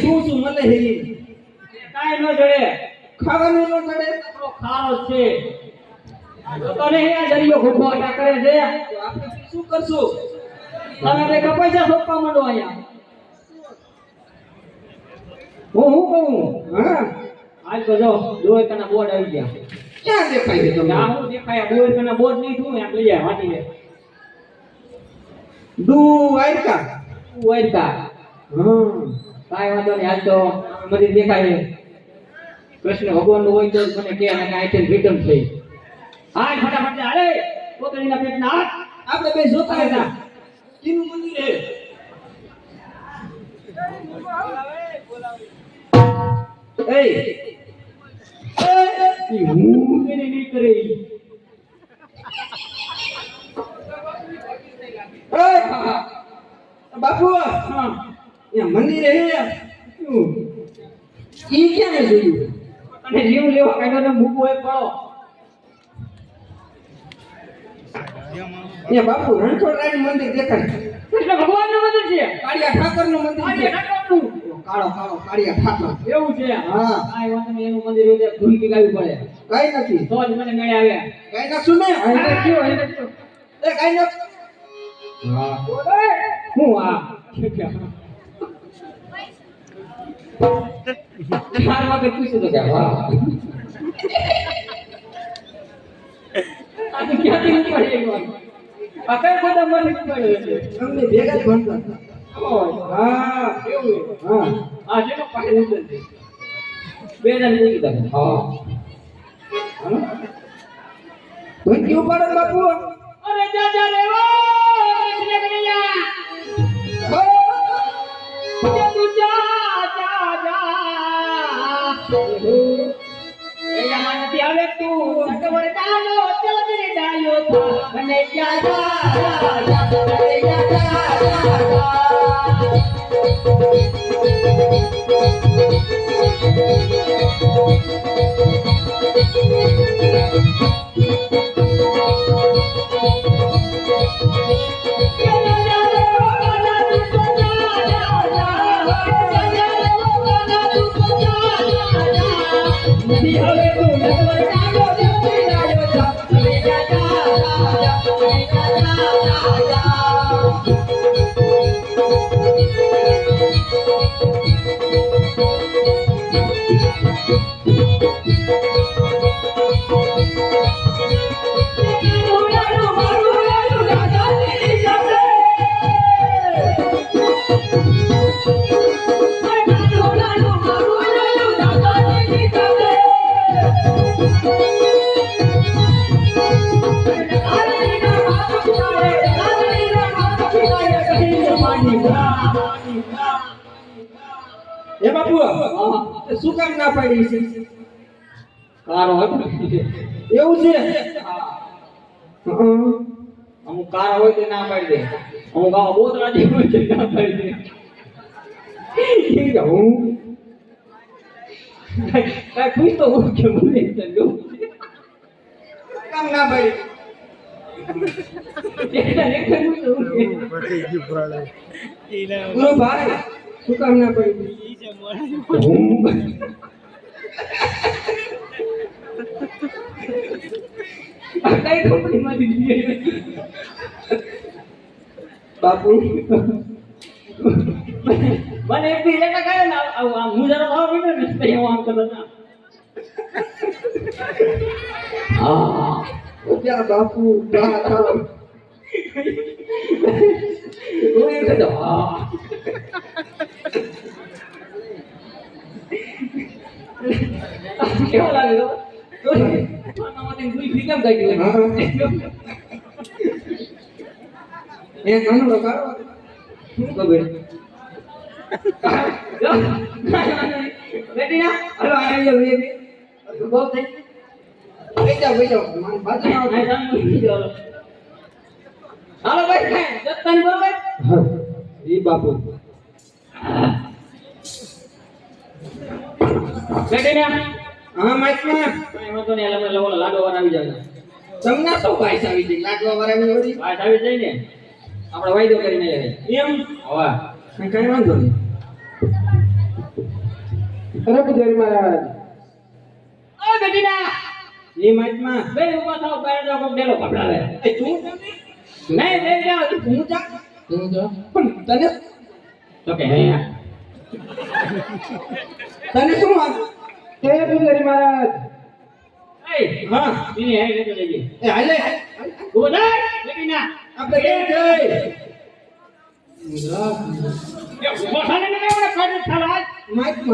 શું શું મળે છે? ઈ. ન જડે. ખાવાનું ન મળે આપણો ખારો જ છે. તો નહીં આ દરિયો ઘૂઘવાટા કરે છે? તો આપણે શું કરશું? તમે બે કપાઈસા સોંપવા માંડો અહીંયા. હું હું કહું? હા. આજ તો જો દોય કના બોર્ડ આવી ગયા. ક્યાં દેખાય છે તમને? ના હું દેખાય બોર્ડ કના બોર્ડ નહીં થયું એમ લઈ જાય વાટી લે. દુ આયકા વૈતા હા. કાંઈ વાંધો નહીં આજ તો બધી દેખાય. કૃષ્ણ ભગવાનનું હોય તો મને કે અને છે રિટર્ન થઈ. હાલ ફટાફટ અરે પોતરીના પેટના હાથ. આપણે બે જોતા હતા. કીનું મંદિર બાપુ. હા. એ મંદિર હે. ઈ જોયું? અને જીવ લેવા કાઢો ને મૂકવો એ પડો. એ બાપુ રણછોડરાય મંદિર દેખાય. કૃષ્ણ ભગવાનનું મંદિર છે. કાળિયા ઠાકરનું મંદિર છે. કાળો કાળો કાળિયા ઠાકર. એવું છે. હા. કાંઈ વાંધો નહીં એનું મંદિર હોય ભૂલ પીગાવી પડે. કઈ નથી. તો જ મને મેળે આવે. કઈ નાખશું ને? અહીં કયો, અહીં કયો. એ કઈ નાખ હા. હું આ. ચાર વાગે પૂછ્યું તો કે વાહ આ ક્યાંથી ઉપડે એક વાર? આ બધા મને ઉપડે છે? અમને ભેગા ભણતા હા એવું. હા આ છે પાસે ઉતરે. હા. ધોતી ઉપાડો બાપુ કૃષ્ણ કનૈયા થા અને જા જા એ બાપુ શું કામ ના પાડી છે? કારો એવું છે? અમુક કાર હોય તો ના પાડી દે. અમુક આવા બોતરા જેવું હોય તો ના પાડી દે. હું. કાંઈ ખુશ તો હું કે મને કામ ના પાડી એકલા એકલા ખુશ તો હું કે. ગુરુ ભાઈ શું કામ ના? બાપુ. મને એક ને આમ હું જરા ભાવ ને હું આમ કરતો ના હા. ત્યાં બાપુ બા થાવ હું એમ કહેતો હા કેવો લાગે તો આનામાંથી ગુલ્ફી કેમ કાઢી હા. એ નાનો લગાડો ખબર બેટી ના હલો આવી જાવ એ બહુ થઈ મારી આવો. હાલો ભાઈ ખાય જતન બરોબર ઈ બાપુ. બેટી ના હા માઇકમાં. કાંઈ વાંધો નહીં એટલે અમે લાડો વાર આવી જાય તમને ભાઈ લાડવા જાય ને આપણે વાયદો કરીને એમ? હવા. કઈ કઈ વાંધો નહીં. અરે પૂજારી મહારાજ. ઓ બેટી ઈ માઇકમાં બે ઊભા થાવ બહાર જાવ કોક ડેલો પકડાવે એ તું? નહીં બે જાવ હું જા. હું જા. પણ તને તો કે હે. તને શું વાત? એ પૂજારી મહારાજ? એ હા ઇને હે લેતો લેજે એ હાલે થાય બેટી ના. આપણે એ ઊભો થાને ને કાઢે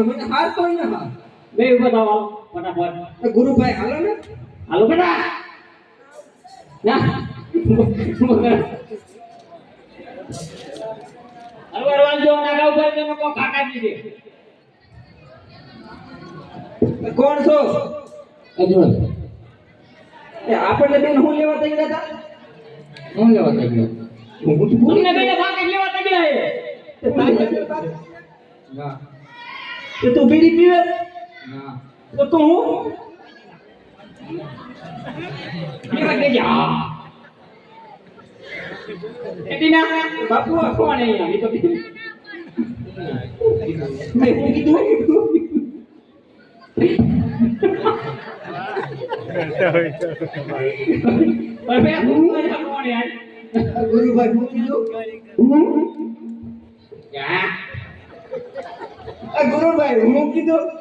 મને હાર તો ને હાર. બે ઊભો થાવ હાલો, ફટાફટ. ગુરુભાઈ હાલો ને. હાલો બેટા. ના. ઉપર તમે કો કાકા દીધે કોણ છો? એ આપણને બેન હું લેવા તૈયાર હતા? હું લેવા ગયો હું તો તમને બેને ભાગે લેવા ગયા હે ના. તે તું બીડી પીવે. તો તું બાપુ કોણ અહીંયા તો મેં કીધું? યાર. ગુરુભાઈ હું કીધું?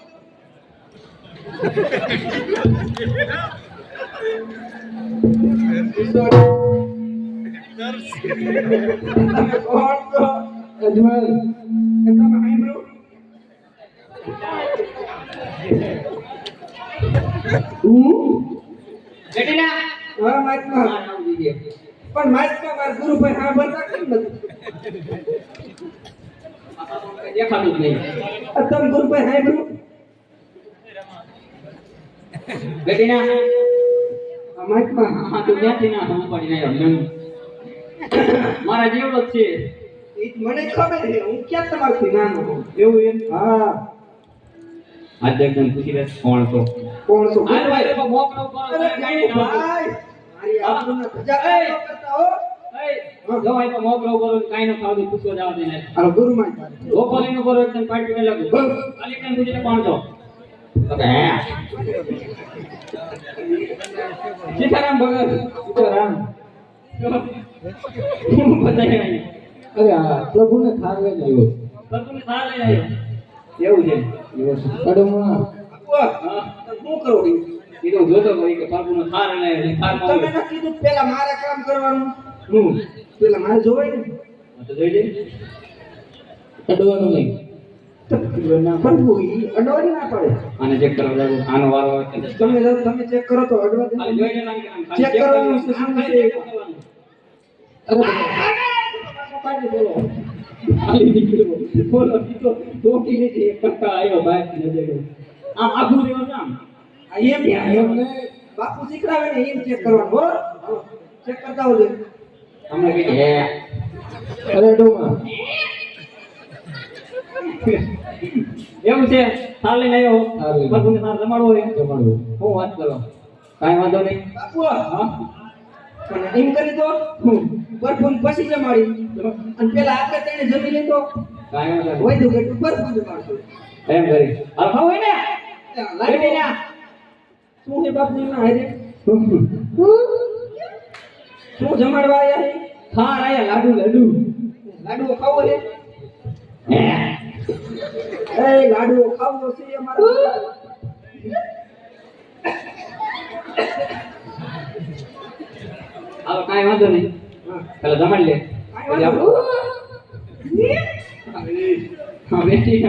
હું હું હા હા પણ માઇકમાં મારા ગુરુભાઈ સાંભળતા કેમ નથી? દેખાતું જ નહીં. તમે સાંભળ્યું બેટીના આ માઇકમાં હા તો ક્યાંથી ના સમજ પડી મારા જેવડો છે. મને ખબર છે હું ક્યાં તમારથી નાનો એવું એમ? હા. આજે એકદમ પૂછી લે કોણ છો? કોણ છો? હાલ ભાઈ તો મોકલો કરો અરે ભાઈ. મારી આબરૂના ધજા ન કરતા હો. કરો કાઈ ન ખાવ પૂછવા જાવ દે ને. હાલો ગુરુમાં ગોપાલી નો કરો એકદમ પાટી લાગુ. પૂછીને કોણ છો? સીતારામ ભગત સીતારામ. હું નહીં અરે હા પ્રભુને થાર લઈને આવ્યો પ્રભુને થાળ લઈ આવ્યો. એવું છે. કડમમાં હા. શું કરો? કીધું જોતો હોય કે પ્રભુનો થાર લઈ આવ્યો તમે ના કીધું પેલા મારે કામ કરવાનું? હું પેલા મારે જોવાય ને. તો જોઈ લે. કડવાનું નહીં. ઈ અડવાની ના પડે અને ચેક કરવા જાવ આનો વારો તમે તમે ચેક કરો તો અડવા કે આમ ખાલી ચેક કરવાનું આમ છે? અરે બોલો ખાલી નીકળ્યો. બોલો સીધો ડોકી નીચે એક ટકા આવ્યો બહાર નજર. આમ આખું દેવાનું આમ. આ એમ એમને બાપુ શીખડાવે ને એમ ચેક કરવાનું. ચેક કરતા હોજો હમણાં કીધું. હે અરે ડોમા. એવું છે? થાળ લઈને આવ્યો? થાળ ને થાળ જમાડવો હોય જમાડવું હું વાત કરો? કાંઈ વાંધો નહીં. બાપુ હા? એમ કરી દો. બરફુન પછી જમાડી અને પેલા આપણે તેને જમી લીધો. કાંઈ વાંધો હોય વધુ કેટલું પરફોર્મ જમાડશું એમ કરી. ખાવ હોય ને? લાગી ને? શું હે બાપુ ના હારે? શું જમાડવા આયા હે? ખાર આયા લાડુ લાડુ. લાડુઓ ખાવો છે? હે? એ છે અમારે કાંઈ વાંધો નહીં. હા. પેલા જમાડી લે. કાંઈ વાંધો બેટી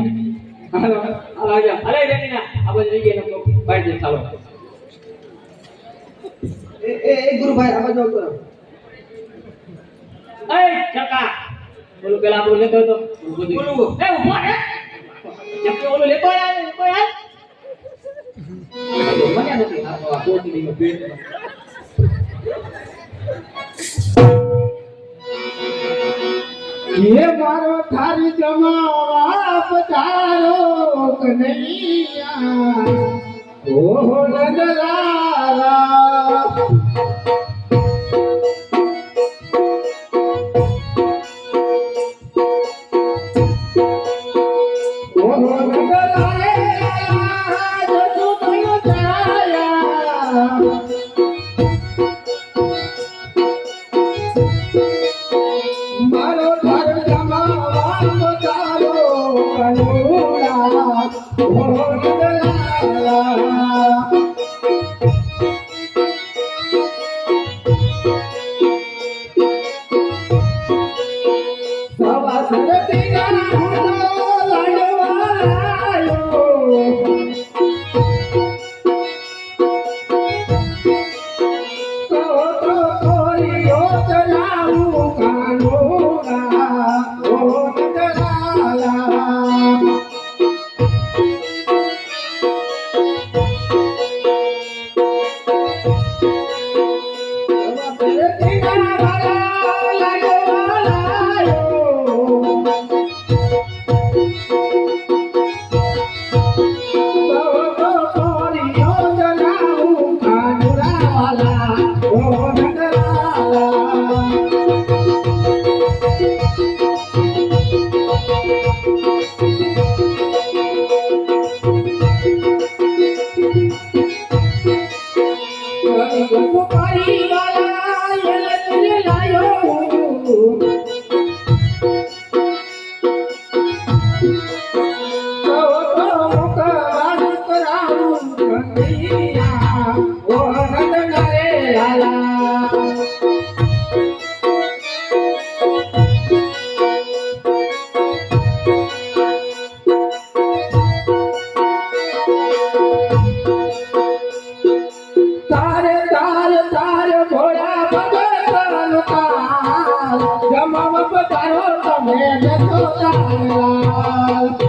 હાલો હાલો આવજો હાલે બેટી ના. આ બધું રહી ગયા લોકો. બહાર જઈને ચાલો એ એ એ ગુરુભાઈ આ બાજુ આવતો એ ચકા બોલું પેલા આપણું લેતો હતો બધું બોલું. એ ઉભો રે ચક્કે ઓલું લેતો આય લેતો આય મને નથી આ તો આ કોથળીનો પેટ ये मारो थारी जमावा पधारो कन्हैया ओ नंदलाला ओ જમાવ પધારો તમે જતો લાલ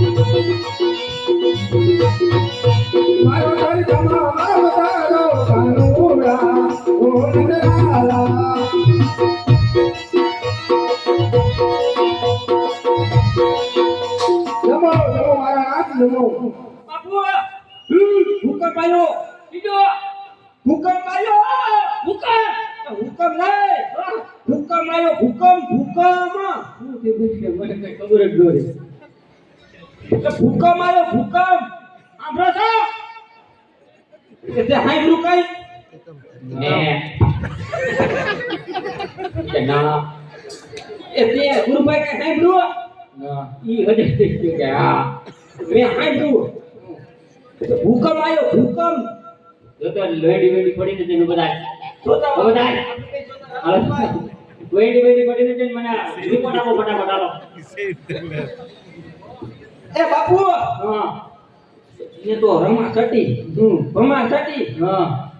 નાથ હુકમ આવ્યો. બીજો હુકમ આવ્યો. મુકા હુકમ નહીં હુકમ આવ્યો હુકમ હુકમ શું પૂછે મને કઈ ખબર જ ન રહી. એટલે ભૂકંપ આવ્યો ભૂકંપ. સાંભળો છો? એટલે હાઈ કઈ એટલે ગુરુભાઈ કઈ હાંભળું ઈ હજે કે હા. મેં હાંભળું ભૂકંપ આવ્યો ભૂકંપ. જો તો લોહી વેડી પડીને તેનું બધા. જોતા બધા. વેડી વેડી પડીને મને રિપોર્ટ આપો ફટાફટ એ બાપુ! હા. એ તો રમા સટી હમ. રમા સટી હા.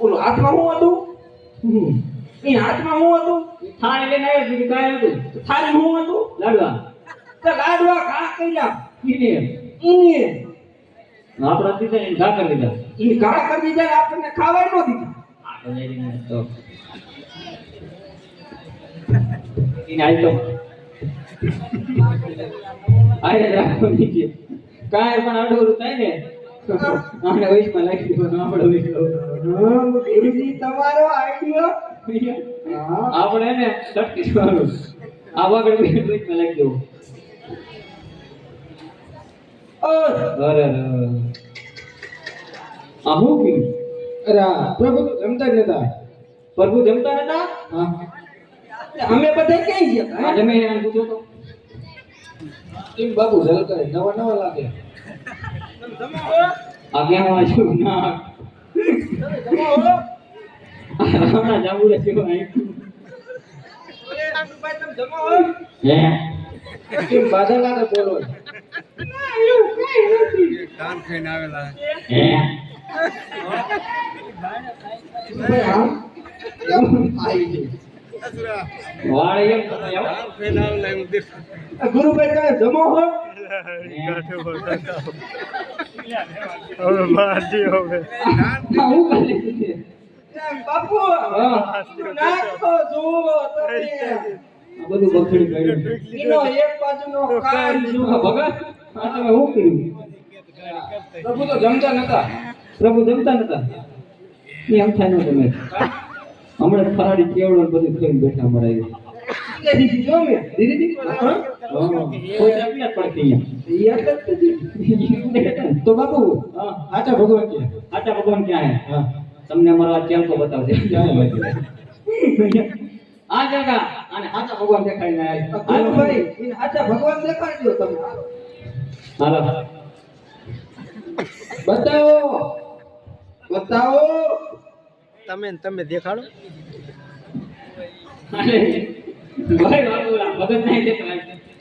ઓલું હાથમાં હું હતું? હમ. ઈ હાથમાં હું હતું? થાળી લઈને આવ્યો બીજું કાંઈ હતું? થાળી હું હતું? લાડવા. તો લાડવા ઘા કર્યા. ઈને. ઈને. આપણા દીધા એને ઘા કરી દીધા. એ ઘા કરી દીધા આપણને ખાવા ન દીધા. આ તો લઈ લઈને તો. આય રાખો નીચે. કાંઈ પણ અડોરું થાય ને આને વૈશમાં લખી દો આપણે પડો ગુરુજી તમારો આઈડિયો આપણે ને સટકી જવાનું આ વગર વૈશમાં લખી દો. અરે આ હું કે અરે પ્રભુ જમતા નતા. પ્રભુ જમતા નતા? અમે બધા ક્યાં ગયા આ એને પૂછો તો. કેમ બાબુ ઝલકાય નવા નવા લાગે. આ વાંચો ના જાવું આઈ હે? કેમ બાધા લાગે બોલો. આવી આવો. ગુરુભાઈ તમે જમો હો? બાપુ નાખો જુઓ બધું બખડી ગયું ઈનો એક બાજુનો કાળ જુઓ ભગત આ તમે કર્યું? પ્રભુ તો જમતા નતા. પ્રભુ જમતા નતા. એ એમ થાય ન તમે હમણાં ફરાડી કેવડો બધું ખાઈને બેઠા મરાય તો બાપુ આચા ભગવાન ક્યાં? આચા ભગવાન ક્યાં હે? તમને અમારો આ તો બતાવશે આ જગા અને આચા ભગવાન દેખાડી ના હાલો. ઈને હાચા ભગવાન તમે. હાલો. બતાવો. બતાવો. તમે તમે દેખાડો.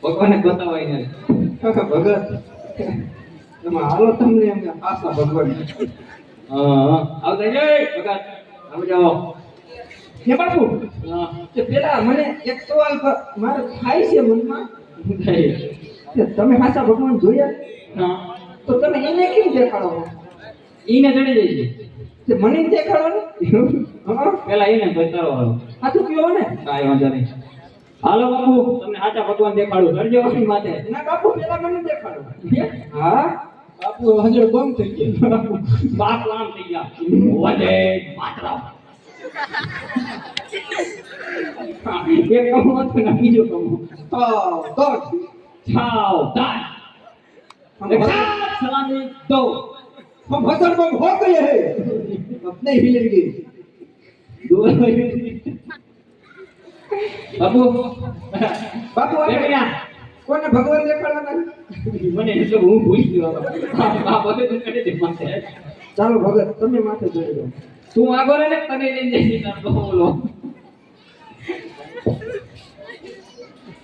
ભગવાનને બતાવાય ભગત હાલો તમને એમ કે આશા ભગવાન. હા. આવતા જય ભગત આવ જાઓ હે બાપુ હા પેલા મને એક સવાલ ક- મારે થાય છે મનમાં કે તમે હાચા ભગવાન જોયા? તો તમે એને કેમ દેખાડો? ઈને ચડી જાય છે. મને દેખાડો ને. પેલા એને તારો વારો સાચું કયો ને? કાંઈ વાંધો નહીં. હાલો બાપુ તમને સાચા ભગવાન દેખાડું. કરજો આપણી માથે ના બાપુ પેલા મને દેખાડો. હે? બાપુ હજુ બંધ થઈ ગયા. બાપ આમ થઈ ગયા. વધે માતરમ હા, એક કમો હતું ને બીજો કમો તો તો છાવ દાન. સલામી દો. हम भसड़ बम हो गए हैं अब नहीं हिलेंगे દો બાપુ બાપુ આપણે બેટા કોને ભગવાન દેખાડવાના મને એટલે હું ભૂલી ગયો આ આ બધે કરે છે માથે ચાલો ભગત તમે માથે જોઈ દો તું આગળ ને તને લઈને જઈશ તાર બોલો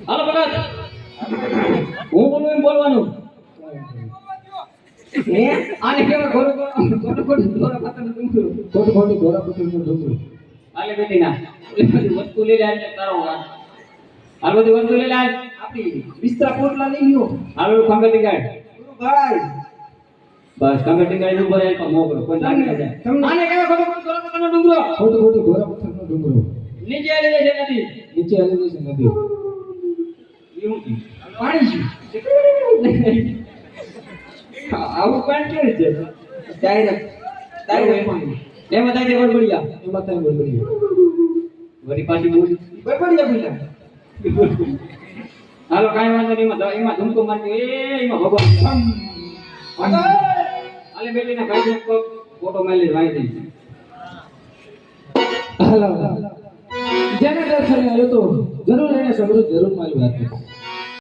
હાલો ભગત હું બોલું એમ બોલવાનું હે? આને કેવા ડુંગરો બેટી ના વસ્તુ લઈ લે એટલે તારો હાલ બધી વસ્તુ લઈ લે આપી બિસ્તરા પોટલા લઈ લ્યો. હાલ ખંગટી ગાડ ભાઈ. બસ ખંગટી ગાડ કોઈ લાગે ના જાય. આને કેવા ઘોડો ઘોડો ખાતરનો ડુંગરો ખોટું ઘોડા પથ્થરનું ડુંગરું નીચે છે નદી. નીચે જશે નદી એવું કી? પાણી છે આવું પણ કેવું છે ડાયરેક્ટ ડાયરેક્ટ એમાં થાય એમાં થાય બળબડી વળી પાછી બોલી બળબડિયા હાલો કાંઈ વાંધો નહીં એમાં એમાં ધમકો મારતી એ એમાં ભગવાન હાલે બેટી ના ભાઈ ફોટો મેલી વાઈ દઈ હાલો. જેને દર્શન આવ્યો તો જરૂર એને સમૃદ્ધ જરૂર મારી વાત કરીશ.